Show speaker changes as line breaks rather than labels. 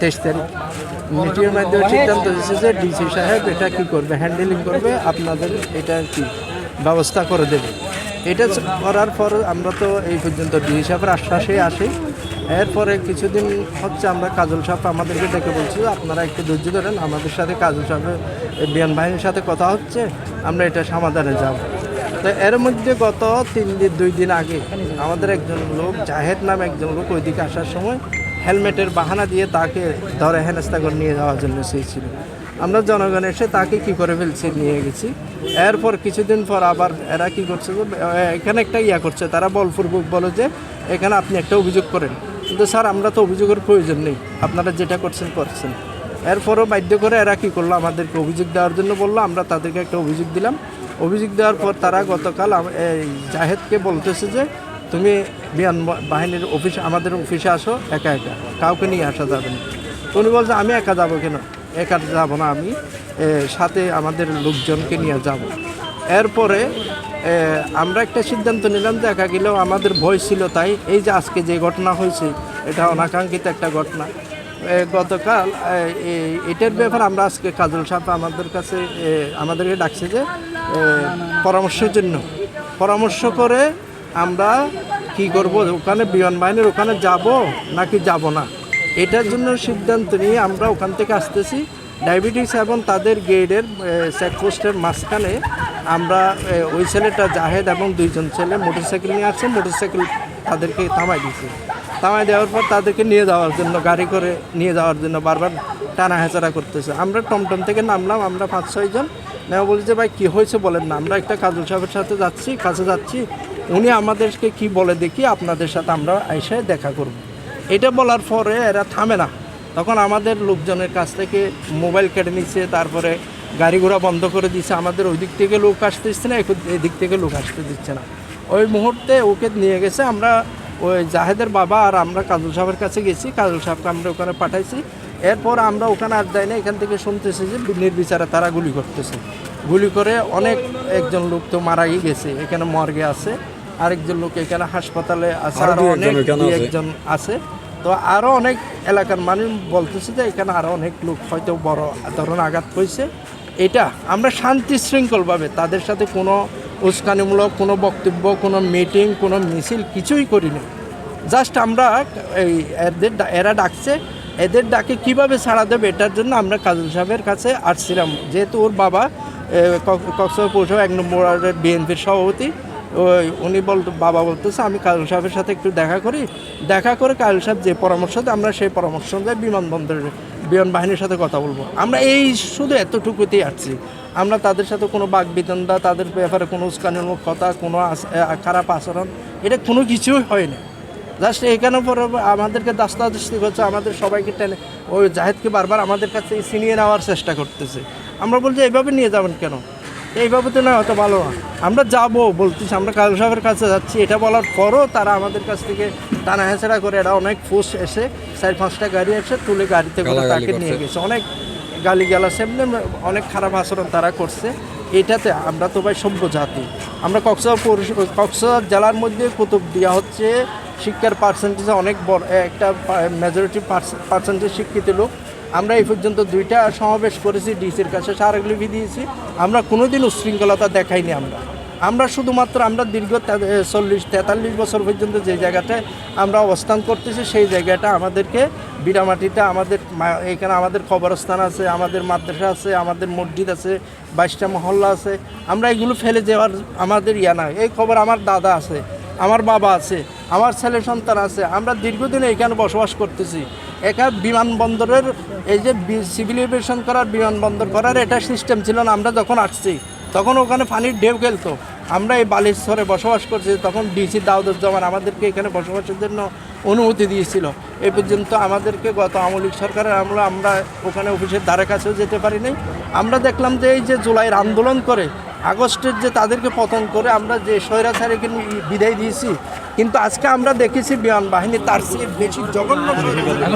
তেইশ তারিখ মিটিংয়ের মাধ্যমে সিদ্ধান্ত হয়েছে যে ডিসি সাহেব এটা কি করবে হ্যান্ডেলিং করবে আপনাদের এটা কি ব্যবস্থা করে দেবে। এটা করার পর আমরা তো এই পর্যন্ত ডিসি সাহেবের আশ্বাসে আসি। এরপরে কিছুদিন হচ্ছে আমরা কাজল সাহেব আমাদেরকে ডেকে বলছি, আপনারা একটু ধৈর্য ধরেন, আমাদের সাথে কাজল সাহেবের বিয়ান বাহিনীর সাথে কথা হচ্ছে, আমরা এটা সমাধানে যাব। তো এর মধ্যে গত তিন দিন, দুই দিন আগে আমাদের একজন লোক, জাহেদ নামে একজন লোক ওইদিকে আসার সময় হেলমেটের বাহানা দিয়ে তাকে ধরে হেনস্তা করে নিয়ে যাওয়ার জন্য চেয়েছিল আমরা জনগণ এসে তাকে কি করে ফেলছি নিয়ে গেছি। এরপর কিছুদিন পর আবার এরা কি করছে এখানে একটা ইয়া করছে, তারা বলপূর্বক বলে যে, এখানে আপনি একটা অভিযোগ করেন। কিন্তু স্যার, আমরা তো অভিযোগের প্রয়োজন নেই, আপনারা যেটা করছেন করছেন। এরপরও বাধ্য করে এরা কী করল, আমাদেরকে অভিযোগ দেওয়ার জন্য বলল, আমরা তাদেরকে একটা অভিযোগ দিলাম। অভিযোগ দেওয়ার পর তারা গতকাল এই জাহেদকে বলতেছে যে তুমি বিমান বাহিনীর অফিস আমাদের অফিসে আসো, একা একা। কাউকে নিয়ে আসা যাবে না। উনি বলছে, আমি একা যাব কেন? একা যাব না আমি। সাথে আমাদের লোকজনকে নিয়ে যাব। এরপরে আমরা একটা সিদ্ধান্ত নিলাম যে একা গেলেও আমাদের ভয় ছিল তাই। এই যে আজকে যে ঘটনা হয়েছে, এটা অনাকাঙ্ক্ষিত একটা ঘটনা। গতকাল এটার ব্যাপারে আমরা আজকে কাজল সাহেব আমাদের কাছে আমাদেরকে ডাকছে যে পরামর্শের জন্য। পরামর্শ করে আমরা কি করব? ওখানে বিমান বাহিনীর ওখানে যাব নাকি যাব না? এটার জন্য সিদ্ধান্ত নিয়ে আমরা ওখান থেকে আসতেছি। ডায়াবেটিস এবং তাদের গেটের চেকপোস্টের মাঝখানে আমরা ওই ছেলেটা জাহেদ এবং দুইজন ছেলে মোটরসাইকেল নিয়ে আসছে মোটরসাইকেল তাদেরকে থামাই দিয়েছে। থামাই দেওয়ার পর তাদেরকে নিয়ে যাওয়ার জন্য, গাড়ি করে নিয়ে যাওয়ার জন্য বারবার টানা হেঁচাড়া করতেছে। আমরা টমটম থেকে নামলাম, আমরা পাঁচ ছয়জন নেওয়া বলি যে ভাই, কী হয়েছে বলেন না, আমরা একটা কাজল সাহেবের সাথে যাচ্ছি, কাছে যাচ্ছি উনি আমাদেরকে কি বলে দেখি, আপনাদের সাথে আমরা এসে দেখা করব। এটা বলার পরে এরা থামে না। তখন আমাদের লোকজনের কাছ থেকে মোবাইল কেটে নিচ্ছে তারপরে গাড়ি ঘোড়া বন্ধ করে দিচ্ছে আমাদের ওই দিক থেকে লোক আসতে দিচ্ছে না এই দিক থেকে লোক আসতে দিচ্ছে না। ওই মুহূর্তে ওকে নিয়ে গেছে। আমরা ওই জাহেদের বাবা আর আমরা কাজল সাহেবের কাছে গেছি। কাজল সাহেবকে আমরা ওখানে পাঠাইছি। এরপর আমরা ওখানে আর যাই না। এখান থেকে শুনতেছি যে নির্বিচারে তারা গুলি করতেছে। গুলি করে অনেক একজন লোক তো মারাই গেছে। এখানে মর্গে আছে। আরেকজন লোক এখানে হাসপাতালে আছে অনেক
একজন আছে।
তো আরও অনেক এলাকার মানুষ বলতেছে যে এখানে আরও অনেক লোক হয়তো বড় ধরনের আঘাত হয়েছে এটা আমরা শান্তি শৃঙ্খলভাবে তাদের সাথে কোনো উস্কানিমূলক কোনো বক্তব্য কোনো মিটিং কোনো মিছিল কিছুই করিনি। জাস্ট আমরা এই এদের এরা ডাকছে এদের ডাকে কীভাবে ছাড়া দেবে এটার জন্য আমরা কাজল সাহেবের কাছে আসছিলাম। যেহেতু ওর বাবা কক্সবাজার পৌরসভা এক নম্বর বিএনপির সভাপতি ওই উনি বলতো, বাবা বলতেছে, আমি কাজল সাহেবের সাথে একটু দেখা করি। দেখা করে কাজল সাহেব যে পরামর্শ দেয় আমরা সেই পরামর্শ অনুযায়ী বিমানবন্দরের বিমান বাহিনীর সাথে কথা বলব। আমরা এই শুধু এতটুকুতেই আসছি। আমরা তাদের সাথে কোনো বাগবিতণ্ডা তাদের ব্যাপারে কোনো উস্কানিমূলক কথা কোনো খারাপ আচরণ, এটা কোনো কিছুই হয় না জাস্ট এখানে পরে আমাদেরকে দাস্তাদস্তি করছে, আমাদের সবাইকে টেনে, ওই জাহেদকে বারবার আমাদের কাছে ছিনিয়ে নেওয়ার চেষ্টা করতেছে। আমরা বলছি, এইভাবে নিয়ে যাবেন কেন? এইভাবে তো না অত ভালো। না আমরা যাব বলতেছি আমরা কাজল সাহেবের কাছে যাচ্ছি। এটা বলার পরও তারা আমাদের কাছ থেকে টানা হেঁচড়া করে এরা অনেক ফোর্স এসে চার পাঁচটা গাড়ি এসে তুলে গাড়িতে করে তাকে নিয়ে গেছে। অনেক গালি গালা সেমনি অনেক খারাপ আচরণ তারা করছে। এটাতে আমরা তো ভাই সভ্য জাতি। আমরা কক্সবাজার পৌরসভা কক্সবাজার জেলার মধ্যে কুতুব দেওয়া হচ্ছে শিক্ষার পার্সেন্টেজে অনেক বড় একটা মেজরিটি পার্সেন্টেজ শিক্ষিত লোক। আমরা এই পর্যন্ত দুইটা সমাবেশ করেছি, ডিসির কাছে স্মারকলিপি দিয়েছি। আমরা কোনোদিন উশৃঙ্খলতা দেখাইনি আমরা। আমরা শুধুমাত্র আমরা দীর্ঘ চল্লিশ, তেতাল্লিশ বছর পর্যন্ত যে জায়গাটায় আমরা অবস্থান করতেছি, সেই জায়গাটা আমাদেরকে বিড়ামাটিতে আমাদের এখানে আমাদের কবরস্থান আছে, আমাদের মাদ্রাসা আছে, আমাদের মসজিদ আছে, বাইশটা মহল্লা আছে। আমরা এগুলো ফেলে যাওয়ার আমাদের ইয়া নাই। এই খবর আমার দাদা আছে, আমার বাবা আছে, আমার ছেলে সন্তান আছে। আমরা দীর্ঘদিন এখানে বসবাস করতেছি। এখানে বিমানবন্দরের এই যে সিভিল এভিয়েশন করার বিমানবন্দর করার এটা সিস্টেম ছিল না। আমরা যখন আসছি, তখন ওখানে পানির ঢেউ খেলতো। আমরা এই বালিশ্বরে বসবাস করছি, তখন ডিসি দাউদুজ্জামান আমাদেরকে এখানে বসবাসের জন্য অনুমতি দিয়েছিল। এ পর্যন্ত আমাদেরকে গত আমলিক সরকারের আমলে আমরা ওখানে অফিসের ধারে কাছেও যেতে পারি নাই আমরা দেখলাম যে এই যে জুলাইয়ের আন্দোলন করে, আগস্টের যে তাদেরকে পতন করে আমরা যে স্বৈরাচারীকে বিদায় দিয়েছি, কিন্তু আজকে আমরা দেখেছি বিমান বাহিনী তার চেয়ে বেশি জঘন্য।